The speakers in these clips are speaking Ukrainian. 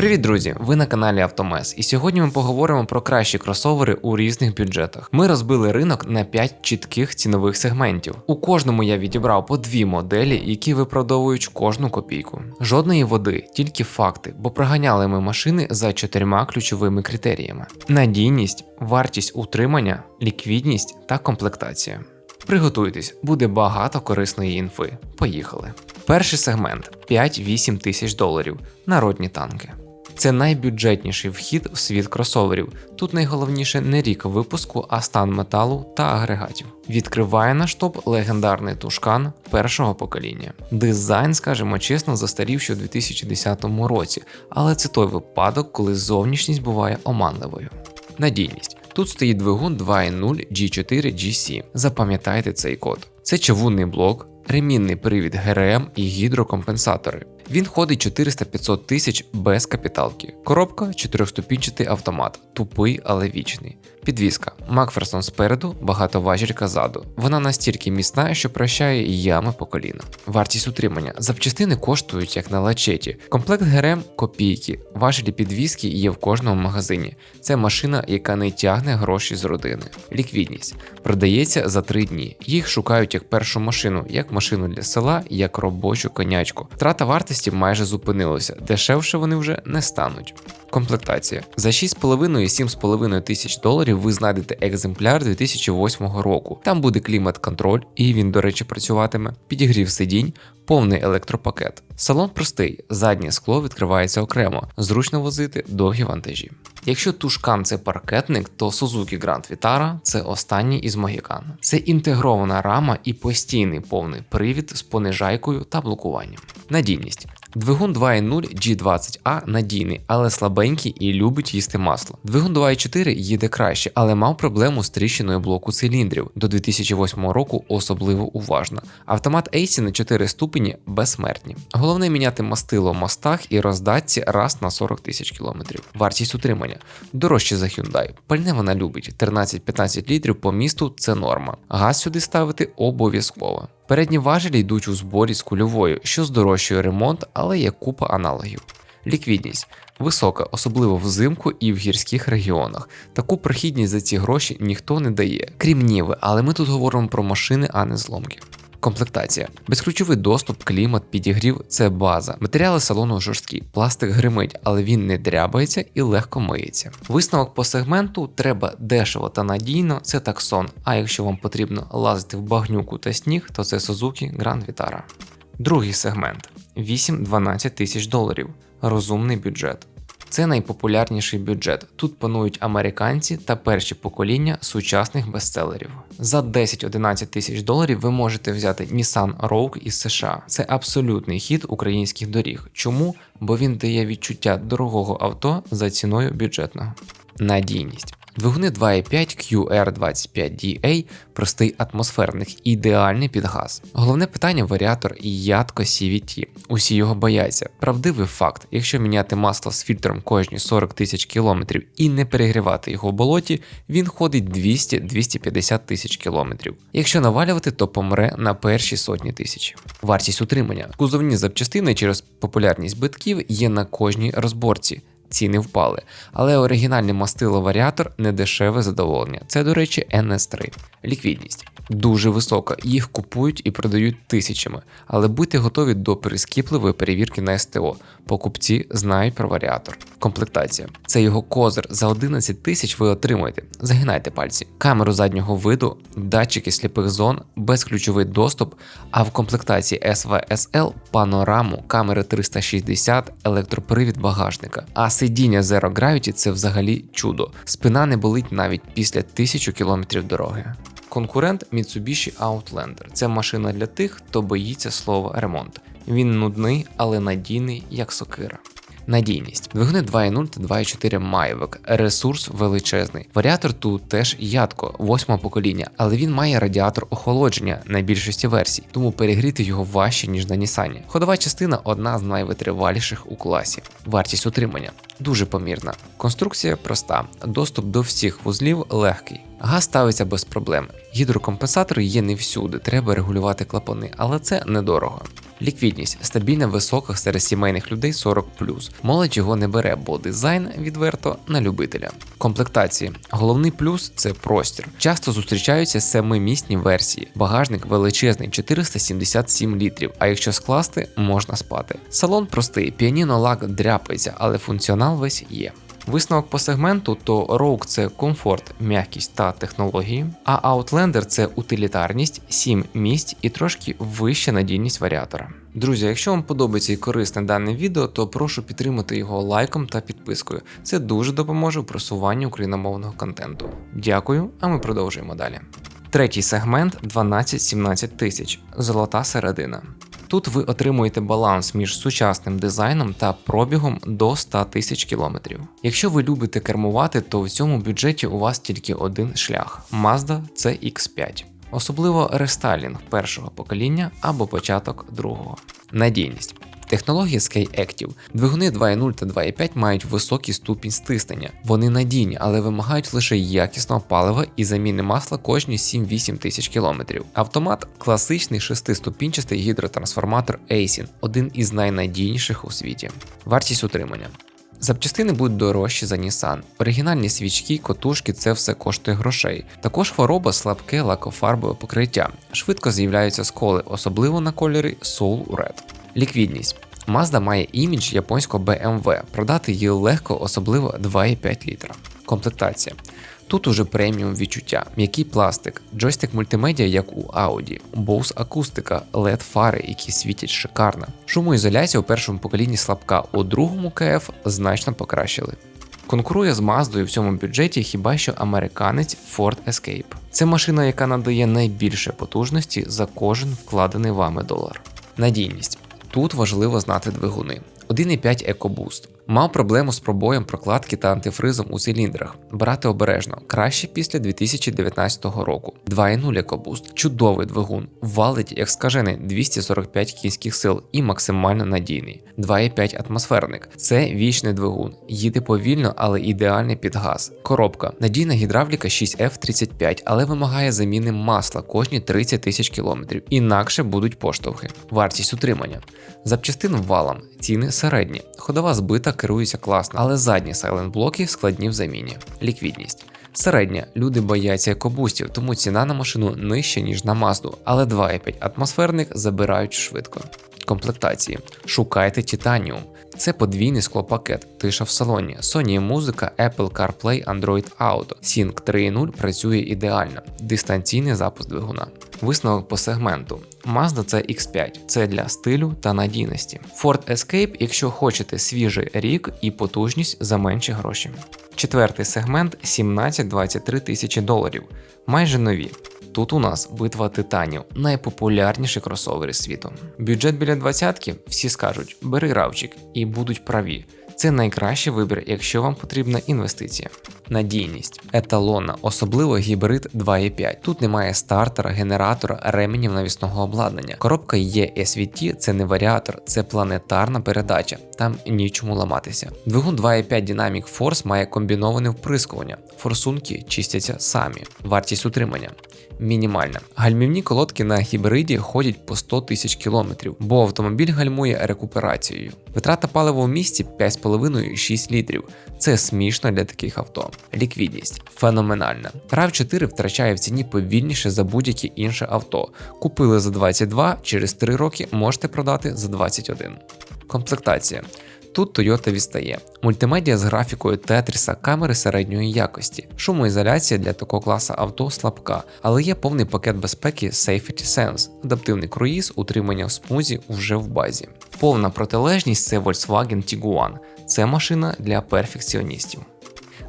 Привіт, друзі! Ви на каналі Автомес, і сьогодні ми поговоримо про кращі кросовери у різних бюджетах. Ми розбили ринок на 5 чітких цінових сегментів. У кожному я відібрав по дві моделі, які виправдовують кожну копійку. Жодної води, тільки факти, бо проганяли ми машини за чотирма ключовими критеріями: надійність, вартість утримання, ліквідність та комплектація. Приготуйтесь, буде багато корисної інфи. Поїхали. Перший сегмент 5-8 тисяч доларів. Народні танки. Це найбюджетніший вхід в світ кросоверів. Тут найголовніше не рік випуску, а стан металу та агрегатів. Відкриває наш топ легендарний тушкан першого покоління. Дизайн, скажімо чесно, застарів ще у 2010 році, але це той випадок, коли зовнішність буває оманливою. Надійність. Тут стоїть двигун 2.0 G4 GC. Запам'ятайте цей код. Це чавунний блок, ремінний привід ГРМ і гідрокомпенсатори. Він ходить 400-500 тисяч без капіталки. Коробка чотирьохступінчатий автомат, тупий, але вічний. Підвізка Макферсон спереду, багатоважілька ззаду. Вона настільки міцна, що прощає ями по коліна. Вартість утримання. Запчастини коштують як на лачеті. Комплект ГРМ копійки. Важелі підвізки є в кожному магазині. Це машина, яка не тягне гроші з родини. Ліквідність продається за 3 дні. Їх шукають як першу машину, як машину для села, як робочу конячку. Втрата вартості майже зупинилася, дешевше вони вже не стануть. Комплектація за 6,5-7,5 тисяч доларів ви знайдете екземпляр 2008 року. Там буде клімат-контроль, і він, до речі, працюватиме, підігрів сидінь, повний електропакет. Салон простий, заднє скло відкривається окремо, зручно возити довгі вантажі. Якщо тушкан це паркетник, то Suzuki Grand Vitara це останній із могікан. Це інтегрована рама і постійний повний привід з понижайкою та блокуванням. Надійність. Двигун 2.0 G20A надійний, але слабенький і любить їсти масло. Двигун 2.4 їде краще, але мав проблему з тріщиною блоку циліндрів. До 2008 року особливо уважно. Автомат AC на 4 ступені безсмертні. Головне міняти мастило в мостах і роздатці раз на 40 тисяч кілометрів. Вартість утримання дорожче за Hyundai. Пальне вона любить 13-15 літрів по місту це норма. Газ сюди ставити обов'язково. Передні важелі йдуть у зборі з кульовою, що здорожчує ремонт, але є купа аналогів. Ліквідність висока, особливо взимку і в гірських регіонах. Таку прохідність за ці гроші ніхто не дає, крім Ніви, але ми тут говоримо про машини, а не зломки. Комплектація. Безключовий доступ, клімат, підігрів це база. Матеріали салону жорсткі, пластик гримить, але він не дрябається і легко миється. Висновок по сегменту треба дешево та надійно, це таксон. А якщо вам потрібно лазити в багнюку та сніг, то це Suzuki Grand Vitara. Другий сегмент 8-12 тисяч доларів. Розумний бюджет. Це найпопулярніший бюджет. Тут панують американці та перші покоління сучасних бестселерів. За 10-11 тисяч доларів ви можете взяти Nissan Rogue із США. Це абсолютний хід українських доріг. Чому? Бо він дає відчуття дорогого авто за ціною бюджетного. Надійність. Двигуни 2.5 QR25DA простий атмосферних, ідеальний під газ. Головне питання варіатор і ядко CVT. Усі його бояться. Правдивий факт, якщо міняти масло з фільтром кожні 40 тисяч кілометрів і не перегрівати його в болоті, він ходить 200-250 тисяч кілометрів. Якщо навалювати, то помре на перші сотні тисяч. Вартість утримання. Кузовні запчастини через популярність битків є на кожній розборці ціни впали. Але оригінальний мастило варіатор не дешеве задоволення. Це, до речі, NS3. Ліквідність дуже висока, їх купують і продають тисячами, але будьте готові до прискіпливої перевірки на СТО. Покупці знають про варіатор. Комплектація це його козир. За 11 тисяч ви отримуєте. Загинайте пальці, камеру заднього виду, датчики сліпих зон, безключовий доступ, а в комплектації SVSL панораму, камери 360, електропривід багажника. А сидіння Zero Gravity це взагалі чудо. Спина не болить навіть після тисячу кілометрів дороги. Конкурент Mitsubishi Outlander. Це машина для тих, хто боїться слова ремонт. Він нудний, але надійний, як сокира. Надійність. Двигуни 2.0 та 2.4 Mavic. Ресурс величезний. Варіатор тут теж ядко, восьмого покоління, але він має радіатор охолодження на більшості версій, тому перегріти його важче, ніж на Nissan. Ходова частина одна з найвитриваліших у класі. Вартість утримання дуже помірна. Конструкція проста, доступ до всіх вузлів легкий. Газ ставиться без проблем. Гідрокомпенсатори є не всюди, треба регулювати клапани, але це недорого. Ліквідність стабільна висока серед сімейних людей 40 Молодь його не бере, бо дизайн відверто на любителя. Комплектації. Головний плюс це простір. Часто зустрічаються семимісні версії. Багажник величезний 477 літрів, а якщо скласти, можна спати. Салон простий, піаніно лак дряпається, але функціонал весь є. Висновок по сегменту, то Rogue це комфорт, м'якість та технології, а Outlander це утилітарність, 7 місць і трошки вища надійність варіатора. Друзі, якщо вам подобається і корисне дане відео, то прошу підтримати його лайком та підпискою. Це дуже допоможе в просуванні україномовного контенту. Дякую, а ми продовжуємо далі. Третій сегмент 12-17 тисяч золота середина. Тут ви отримуєте баланс між сучасним дизайном та пробігом до 100 тисяч кілометрів. Якщо ви любите кермувати, то в цьому бюджеті у вас тільки один шлях Mazda CX5. Особливо рестайлінг першого покоління або початок другого. Надійність. Технології Sky Active. Двигуни 2.0 та 2.5 мають високий ступінь стиснення. Вони надійні, але вимагають лише якісного палива і заміни масла кожні 7-8 тисяч кілометрів. Автомат класичний шестиступінчастий гідротрансформатор ASIN, один із найнадійніших у світі. Вартість утримання. Запчастини будуть дорожчі за Nissan. Оригінальні свічки, котушки це все коштує грошей. Також хвороба слабке лакофарбове покриття. Швидко з'являються сколи, особливо на кольорі Soul Red. Ліквідність. Mazda має імідж японського BMW, продати її легко, особливо 2,5 літра. Комплектація. Тут уже преміум відчуття, м'який пластик, джойстик мультимедіа, як у Audi, Bose акустика, LED фари, які світять шикарно. Шумоізоляція у першому поколінні слабка, у другому КФ значно покращили. Конкурує з Маздою в цьому бюджеті хіба що американець Ford Escape. Це машина, яка надає найбільше потужності за кожен вкладений вами долар. Надійність. Тут важливо знати двигуни. 1,5 EcoBoost. Мав проблему з пробоєм прокладки та антифризом у циліндрах. Брати обережно, краще після 2019 року. 2,0 EcoBoost. Чудовий двигун, валить як скажений 245 кінських сил і максимально надійний. 2,5 атмосферник. Це вічний двигун. Їде повільно, але ідеальний під газ. Коробка. Надійна гідравліка 6F35, але вимагає заміни масла кожні 30 тисяч кілометрів. Інакше будуть поштовхи. Вартість утримання. Запчастин валом. Ціни середні. Ходова збита керується класно, але задні сайлент-блоки складні в заміні. Ліквідність. Середня, люди бояться екобустів, тому ціна на машину нижча, ніж на мазду, але 2,5 атмосферних забирають швидко. Комплектації. Шукайте Titanium. Це подвійний склопакет, тиша в салоні, Sony музика, Apple CarPlay, Android Auto. Sync 3.0 працює ідеально, дистанційний запуск двигуна. Висновок по сегменту. Mazda це X5, це для стилю та надійності. Ford Escape, якщо хочете свіжий рік і потужність за менші гроші. Четвертий сегмент 17-23 тисячі доларів, майже нові. Тут у нас битва титанів, найпопулярніші кросовери світу. Бюджет біля двадцятки, всі скажуть, бери равчик і будуть праві. Це найкращий вибір, якщо вам потрібна інвестиція. Надійність, еталона, особливо гібрид 2.5. Тут немає стартера, генератора, ременів навісного обладнання. Коробка є SVT, це не варіатор, це планетарна передача, там нічому ламатися. Двигун 2.5 Dynamic Force має комбіноване вприскування, форсунки чистяться самі, вартість утримання. Мінімальна. Гальмівні колодки на гібриді ходять по 100 тисяч кілометрів, бо автомобіль гальмує рекуперацією. Витрата палива в місті 5,5-6 літрів. Це смішно для таких авто. Ліквідність феноменальна. rav 4 втрачає в ціні повільніше за будь-яке інше авто. Купили за 22, через 3 роки можете продати за 21. Комплектація. Тут Toyota відстає. Мультимедіа з графікою тетріса, камери середньої якості, шумоізоляція для такого класу авто слабка, але є повний пакет безпеки Safety Sense, адаптивний круїз, утримання в смузі вже в базі. Повна протилежність це Volkswagen Tiguan. Це машина для перфекціоністів.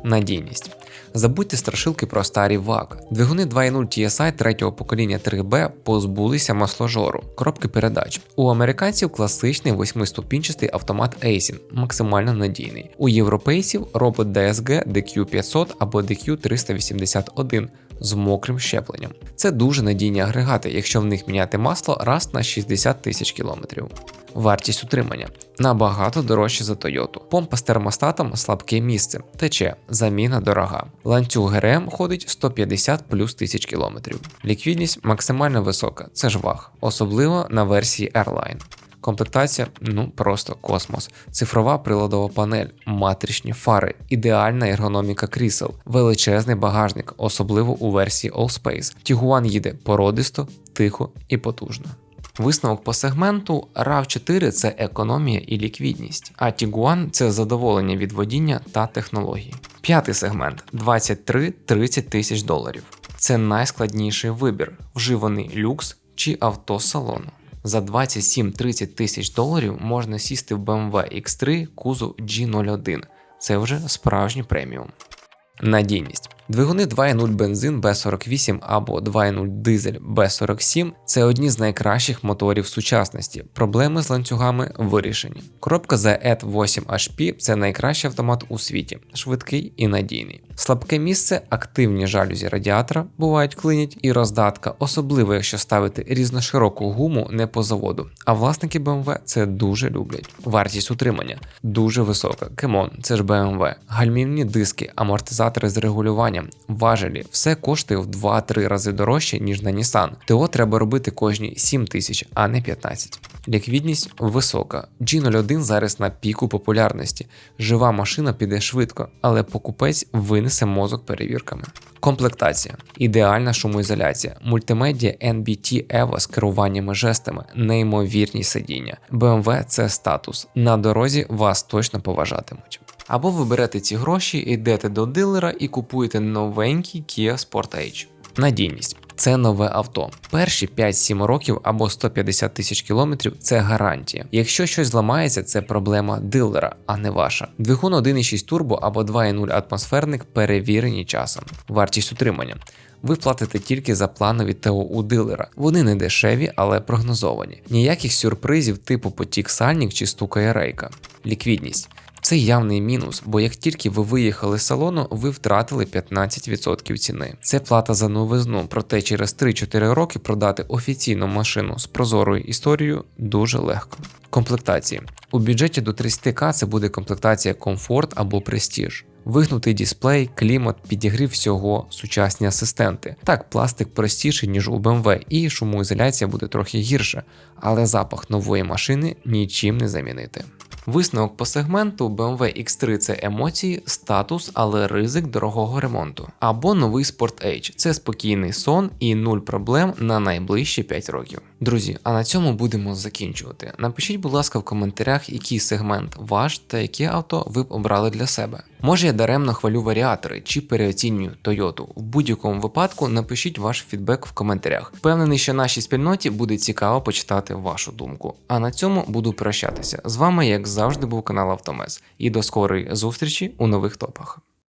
Надійність. Забудьте страшилки про старі ВАК. Двигуни 2.0 TSI третього покоління 3B позбулися масложору, коробки передач. У американців класичний восьмиступінчастий автомат ASIN, максимально надійний. У європейців робот DSG DQ500 або DQ381 з мокрим щепленням. Це дуже надійні агрегати, якщо в них міняти масло раз на 60 тисяч кілометрів. Вартість утримання набагато дорожче за Toyota. Помпа з термостатом слабке місце, тече, заміна дорога. Ланцюг ГРМ ходить 150 плюс тисяч кілометрів. Ліквідність максимально висока, це ж ваг, особливо на версії Airline. Комплектація ну просто космос. Цифрова приладова панель, матричні фари, ідеальна ергономіка крісел, величезний багажник, особливо у версії Allspace. Tiguan їде породисто, тихо і потужно. Висновок по сегменту rav 4 це економія і ліквідність, а Tiguan – це задоволення від водіння та технологій. П'ятий сегмент 23-30 тисяч доларів. Це найскладніший вибір: вживаний люкс чи авто салону. За 27-30 тисяч доларів можна сісти в BMW X3 кузов G01. Це вже справжній преміум. Надійність. Двигуни 2.0 бензин B48 або 2.0 дизель B47 це одні з найкращих моторів сучасності. Проблеми з ланцюгами вирішені. Коробка ZE 8 HP це найкращий автомат у світі, швидкий і надійний. Слабке місце, активні жалюзі радіатора бувають клинять і роздатка, особливо якщо ставити різношироку гуму не по заводу. А власники BMW це дуже люблять. Вартість утримання дуже висока. Кемон, це ж BMW. Гальмівні диски, амортизатори з регулюванням, важелі, все коштує в 2-3 рази дорожче, ніж на Nissan. ТО треба робити кожні 7 тисяч, а не 15. Ліквідність висока. G01 зараз на піку популярності. Жива машина піде швидко, але покупець винесе мозок перевірками. Комплектація, ідеальна шумоізоляція, мультимедіа NBT EVO з керуваннями жестами, неймовірні сидіння. BMW – це статус. На дорозі вас точно поважатимуть. Або ви берете ці гроші, йдете до дилера і купуєте новенький Kia Sportage. Надійність. Це нове авто. Перші 5-7 років або 150 тисяч кілометрів це гарантія. Якщо щось зламається, це проблема дилера, а не ваша. Двигун 1,6 турбо або 2,0 атмосферник перевірені часом. Вартість утримання. Ви платите тільки за планові ТО у дилера. Вони не дешеві, але прогнозовані. Ніяких сюрпризів типу потік сальник чи стукає рейка. Ліквідність. Це явний мінус, бо як тільки ви виїхали з салону, ви втратили 15% ціни. Це плата за новизну, проте через 3-4 роки продати офіційну машину з прозорою історією дуже легко. Комплектації у бюджеті до 30к це буде комплектація комфорт або престіж. Вигнутий дисплей, клімат, підігрів всього, сучасні асистенти. Так, пластик простіший, ніж у BMW, і шумоізоляція буде трохи гірша, але запах нової машини нічим не замінити. Висновок по сегменту BMW X3 це емоції, статус, але ризик дорогого ремонту. Або новий Sport Edge це спокійний сон і нуль проблем на найближчі 5 років. Друзі, а на цьому будемо закінчувати. Напишіть, будь ласка, в коментарях, який сегмент ваш та яке авто ви б обрали для себе. Може я даремно хвалю варіатори чи переоцінюю Toyota. В будь-якому випадку напишіть ваш фідбек в коментарях. Впевнений, що нашій спільноті буде цікаво почитати вашу думку. А на цьому буду прощатися. З вами, як завжди, був канал Автомес. І до скорої зустрічі у нових топах.